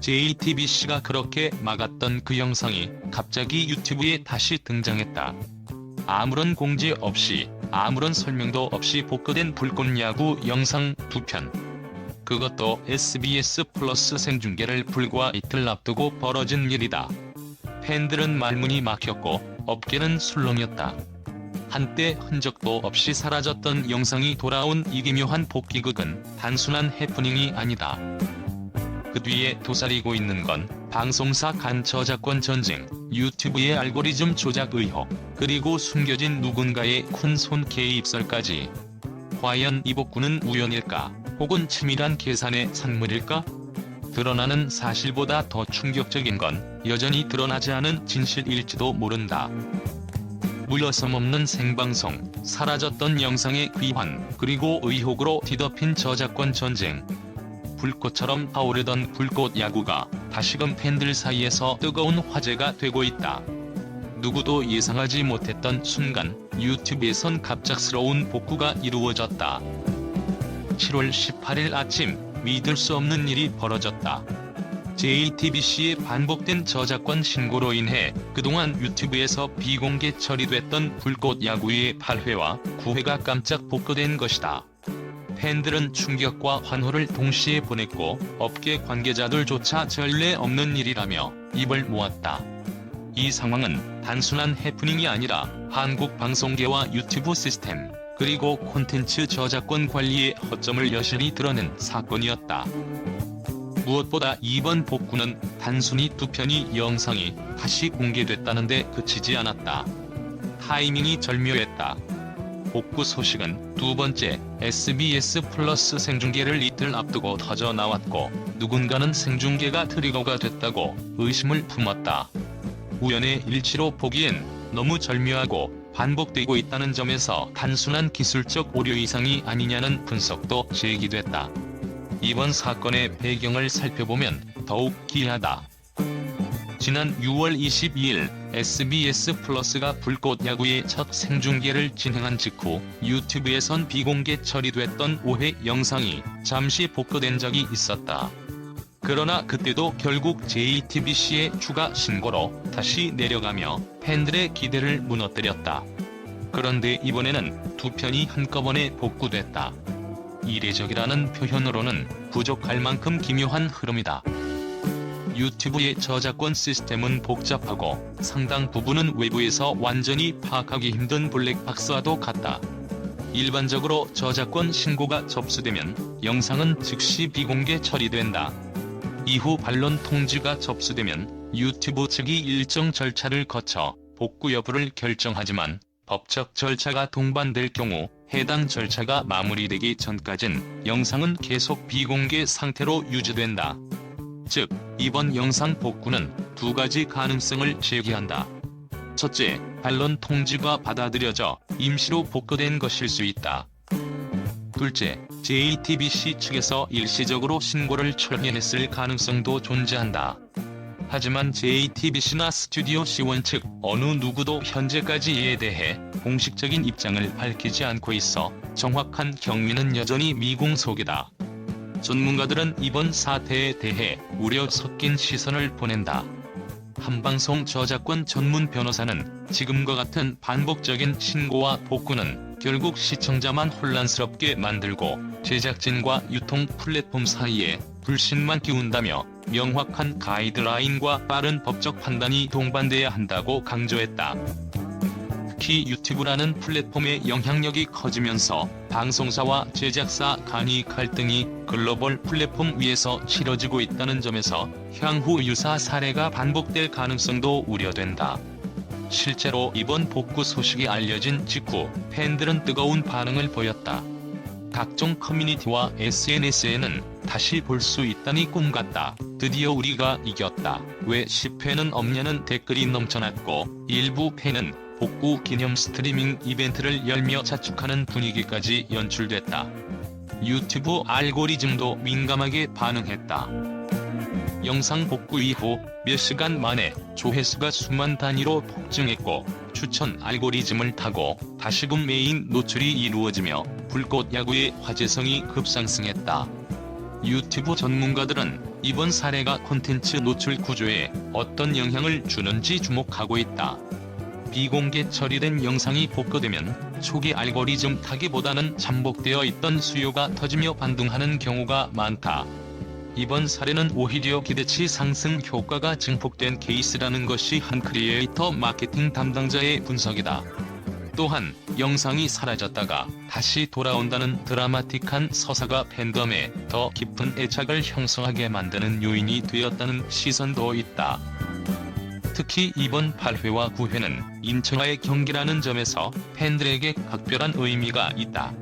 JTBC가 그렇게 막았던 그 영상이 갑자기 유튜브에 다시 등장했다. 아무런 공지 없이 아무런 설명도 없이 복구된 불꽃 야구 영상 두 편. 그것도 SBS 플러스 생중계를 불과 이틀 앞두고 벌어진 일이다. 팬들은 말문이 막혔고 업계는 술렁였다. 한때 흔적도 없이 사라졌던 영상이 돌아온 이 기묘한 복귀극은 단순한 해프닝이 아니다. 그 뒤에 도사리고 있는 건 방송사 간 저작권 전쟁, 유튜브의 알고리즘 조작 의혹, 그리고 숨겨진 누군가의 큰 손 개입설까지. 과연 이 복구는 우연일까, 혹은 치밀한 계산의 산물일까? 드러나는 사실보다 더 충격적인 건 여전히 드러나지 않은 진실일지도 모른다. 물러섬 없는 생방송, 사라졌던 영상의 귀환, 그리고 의혹으로 뒤덮인 저작권 전쟁. 불꽃처럼 타오르던 불꽃 야구가 다시금 팬들 사이에서 뜨거운 화제가 되고 있다. 누구도 예상하지 못했던 순간 유튜브에선 갑작스러운 복구가 이루어졌다. 7월 18일 아침 믿을 수 없는 일이 벌어졌다. JTBC의 반복된 저작권 신고로 인해 그동안 유튜브에서 비공개 처리됐던 불꽃 야구의 8회와 9회가 깜짝 복구된 것이다. 팬들은 충격과 환호를 동시에 보냈고 업계 관계자들조차 전례 없는 일이라며 입을 모았다. 이 상황은 단순한 해프닝이 아니라 한국 방송계와 유튜브 시스템, 그리고 콘텐츠 저작권 관리의 허점을 여실히 드러낸 사건이었다. 무엇보다 이번 복구는 단순히 두 편의 영상이 다시 공개됐다는데 그치지 않았다. 타이밍이 절묘했다. 복구 소식은 두 번째 SBS 플러스 생중계를 이틀 앞두고 터져 나왔고 누군가는 생중계가 트리거가 됐다고 의심을 품었다. 우연의 일치로 보기엔 너무 절묘하고 반복되고 있다는 점에서 단순한 기술적 오류 이상이 아니냐는 분석도 제기됐다. 이번 사건의 배경을 살펴보면 더욱 기이하다. 지난 6월 22일 SBS 플러스가 불꽃 야구의 첫 생중계를 진행한 직후 유튜브에선 비공개 처리됐던 5회 영상이 잠시 복구된 적이 있었다. 그러나 그때도 결국 JTBC의 추가 신고로 다시 내려가며 팬들의 기대를 무너뜨렸다. 그런데 이번에는 두 편이 한꺼번에 복구됐다. 이례적이라는 표현으로는 부족할 만큼 기묘한 흐름이다. 유튜브의 저작권 시스템은 복잡하고 상당 부분은 외부에서 완전히 파악하기 힘든 블랙박스와도 같다. 일반적으로 저작권 신고가 접수되면 영상은 즉시 비공개 처리된다. 이후 반론 통지가 접수되면 유튜브 측이 일정 절차를 거쳐 복구 여부를 결정하지만 법적 절차가 동반될 경우 해당 절차가 마무리되기 전까진 영상은 계속 비공개 상태로 유지된다. 즉, 이번 영상 복구는 두 가지 가능성을 제기한다. 첫째, 반론 통지가 받아들여져 임시로 복구된 것일 수 있다. 둘째, JTBC 측에서 일시적으로 신고를 철회했을 가능성도 존재한다. 하지만 JTBC나 스튜디오 C1 측 어느 누구도 현재까지 이에 대해 공식적인 입장을 밝히지 않고 있어 정확한 경위는 여전히 미공속이다. 전문가들은 이번 사태에 대해 우려 섞인 시선을 보낸다. 한방송 저작권 전문 변호사는 지금과 같은 반복적인 신고와 복구는 결국 시청자만 혼란스럽게 만들고 제작진과 유통 플랫폼 사이에 불신만 키운다며 명확한 가이드라인과 빠른 법적 판단이 동반돼야 한다고 강조했다. 특히 유튜브라는 플랫폼의 영향력이 커지면서 방송사와 제작사 간의 갈등이 글로벌 플랫폼 위에서 치러지고 있다는 점에서 향후 유사 사례가 반복될 가능성도 우려된다. 실제로 이번 복구 소식이 알려진 직후 팬들은 뜨거운 반응을 보였다. 각종 커뮤니티와 SNS에는 다시 볼 수 있다니 꿈 같다. 드디어 우리가 이겼다. 왜 10회는 없냐는 댓글이 넘쳐났고 일부 팬은 복구 기념 스트리밍 이벤트를 열며 자축하는 분위기까지 연출됐다. 유튜브 알고리즘도 민감하게 반응했다. 영상 복구 이후 몇 시간 만에 조회수가 수만 단위로 폭증했고 추천 알고리즘을 타고 다시금 메인 노출이 이루어지며 불꽃 야구의 화제성이 급상승했다. 유튜브 전문가들은 이번 사례가 콘텐츠 노출 구조에 어떤 영향을 주는지 주목하고 있다. 비공개 처리된 영상이 복구되면 초기 알고리즘 타기보다는 잠복되어 있던 수요가 터지며 반등하는 경우가 많다. 이번 사례는 오히려 기대치 상승 효과가 증폭된 케이스라는 것이 한 크리에이터 마케팅 담당자의 분석이다. 또한 영상이 사라졌다가 다시 돌아온다는 드라마틱한 서사가 팬덤에 더 깊은 애착을 형성하게 만드는 요인이 되었다는 시선도 있다. 특히 이번 8회와 9회는 인천와의 경기라는 점에서 팬들에게 각별한 의미가 있다.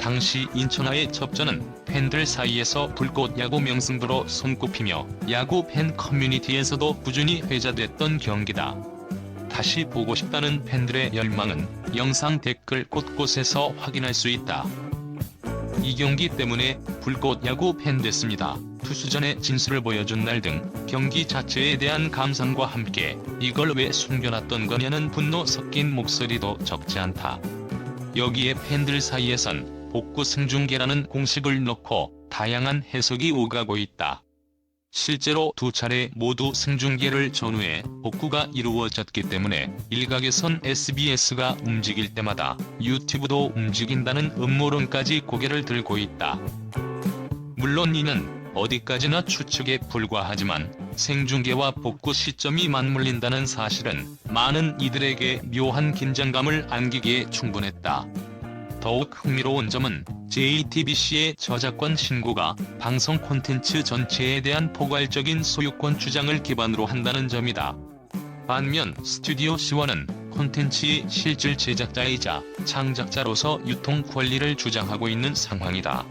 당시 인천와의 접전은 팬들 사이에서 불꽃 야구 명승부로 손꼽히며 야구 팬 커뮤니티에서도 꾸준히 회자됐던 경기다. 다시 보고 싶다는 팬들의 열망은 영상 댓글 곳곳에서 확인할 수 있다. 이 경기 때문에 불꽃 야구 팬 됐습니다. 투수전의 진수를 보여준 날 등 경기 자체에 대한 감상과 함께 이걸 왜 숨겨놨던 거냐는 분노 섞인 목소리도 적지 않다. 여기에 팬들 사이에선 복구 생중계라는 공식을 넣고 다양한 해석이 오가고 있다. 실제로 두 차례 모두 생중계를 전후해 복구가 이루어졌기 때문에 일각에선 SBS가 움직일 때마다 유튜브도 움직인다는 음모론까지 고개를 들고 있다. 물론 이는 어디까지나 추측에 불과하지만 생중계와 복구 시점이 맞물린다는 사실은 많은 이들에게 묘한 긴장감을 안기기에 충분했다. 더욱 흥미로운 점은 JTBC의 저작권 신고가 방송 콘텐츠 전체에 대한 포괄적인 소유권 주장을 기반으로 한다는 점이다. 반면 스튜디오 C1은 콘텐츠의 실질 제작자이자 창작자로서 유통 권리를 주장하고 있는 상황이다.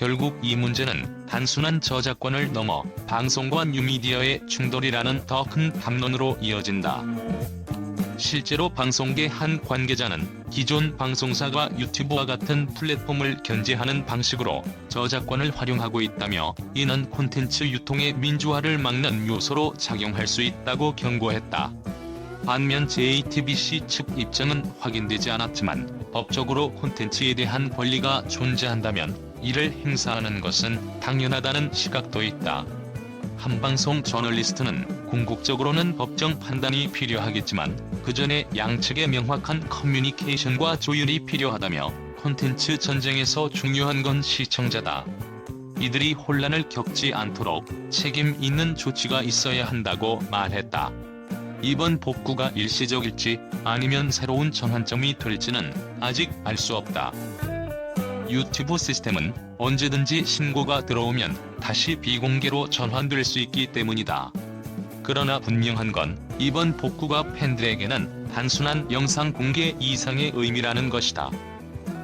결국 이 문제는 단순한 저작권을 넘어 방송과 뉴미디어의 충돌이라는 더 큰 담론으로 이어진다. 실제로 방송계 한 관계자는 기존 방송사가 유튜브와 같은 플랫폼을 견제하는 방식으로 저작권을 활용하고 있다며 이는 콘텐츠 유통의 민주화를 막는 요소로 작용할 수 있다고 경고했다. 반면 JTBC 측 입장은 확인되지 않았지만 법적으로 콘텐츠에 대한 권리가 존재한다면 이를 행사하는 것은 당연하다는 시각도 있다. 한방송 저널리스트는 궁극적으로는 법정 판단이 필요하겠지만 그 전에 양측의 명확한 커뮤니케이션과 조율이 필요하다며 콘텐츠 전쟁에서 중요한 건 시청자다. 이들이 혼란을 겪지 않도록 책임 있는 조치가 있어야 한다고 말했다. 이번 복구가 일시적일지 아니면 새로운 전환점이 될지는 아직 알 수 없다. 유튜브 시스템은 언제든지 신고가 들어오면 다시 비공개로 전환될 수 있기 때문이다. 그러나 분명한 건 이번 복구가 팬들에게는 단순한 영상 공개 이상의 의미라는 것이다.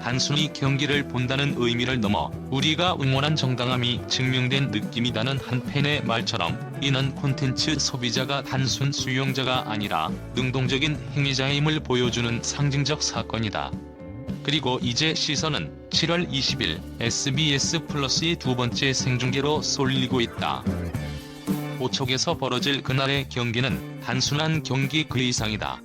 단순히 경기를 본다는 의미를 넘어 우리가 응원한 정당함이 증명된 느낌이다는 한 팬의 말처럼 이는 콘텐츠 소비자가 단순 수용자가 아니라 능동적인 행위자임을 보여주는 상징적 사건이다. 그리고 이제 시선은 7월 20일 SBS 플러스의 두 번째 생중계로 쏠리고 있다. 오촉에서 벌어질 그날의 경기는 단순한 경기 그 이상이다.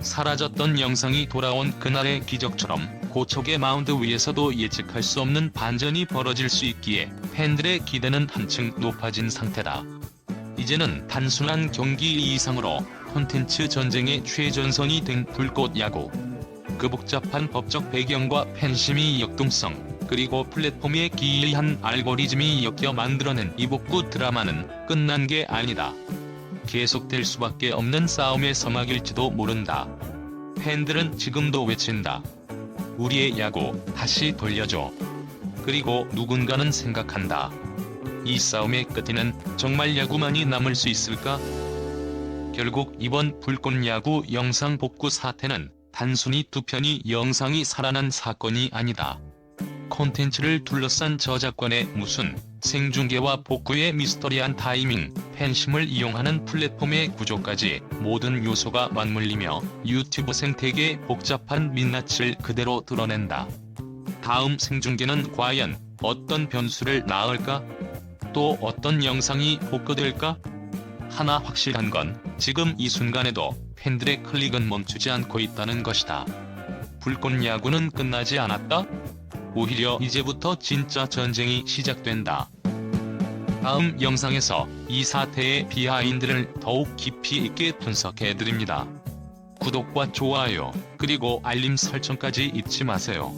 사라졌던 영상이 돌아온 그날의 기적처럼 고척의 마운드 위에서도 예측할 수 없는 반전이 벌어질 수 있기에 팬들의 기대는 한층 높아진 상태다. 이제는 단순한 경기 이상으로 콘텐츠 전쟁의 최전선이 된 불꽃 야구. 그 복잡한 법적 배경과 팬심의 역동성, 그리고 플랫폼의 기이한 알고리즘이 엮여 만들어낸 이 복구 드라마는 끝난 게 아니다. 계속될 수밖에 없는 싸움의 서막일지도 모른다. 팬들은 지금도 외친다. 우리의 야구 다시 돌려줘. 그리고 누군가는 생각한다. 이 싸움의 끝에는 정말 야구만이 남을 수 있을까? 결국 이번 불꽃 야구 영상 복구 사태는 단순히 두 편이 영상이 살아난 사건이 아니다. 콘텐츠를 둘러싼 저작권의 무슨 생중계와 복구의 미스터리한 타이밍, 팬심을 이용하는 플랫폼의 구조까지 모든 요소가 맞물리며 유튜브 생태계의 복잡한 민낯을 그대로 드러낸다. 다음 생중계는 과연 어떤 변수를 낳을까? 또 어떤 영상이 복구될까? 하나 확실한 건 지금 이 순간에도 팬들의 클릭은 멈추지 않고 있다는 것이다. 불꽃 야구는 끝나지 않았다? 오히려 이제부터 진짜 전쟁이 시작된다. 다음 영상에서 이 사태의 비하인드를 더욱 깊이 있게 분석해드립니다. 구독과 좋아요, 그리고 알림 설정까지 잊지 마세요.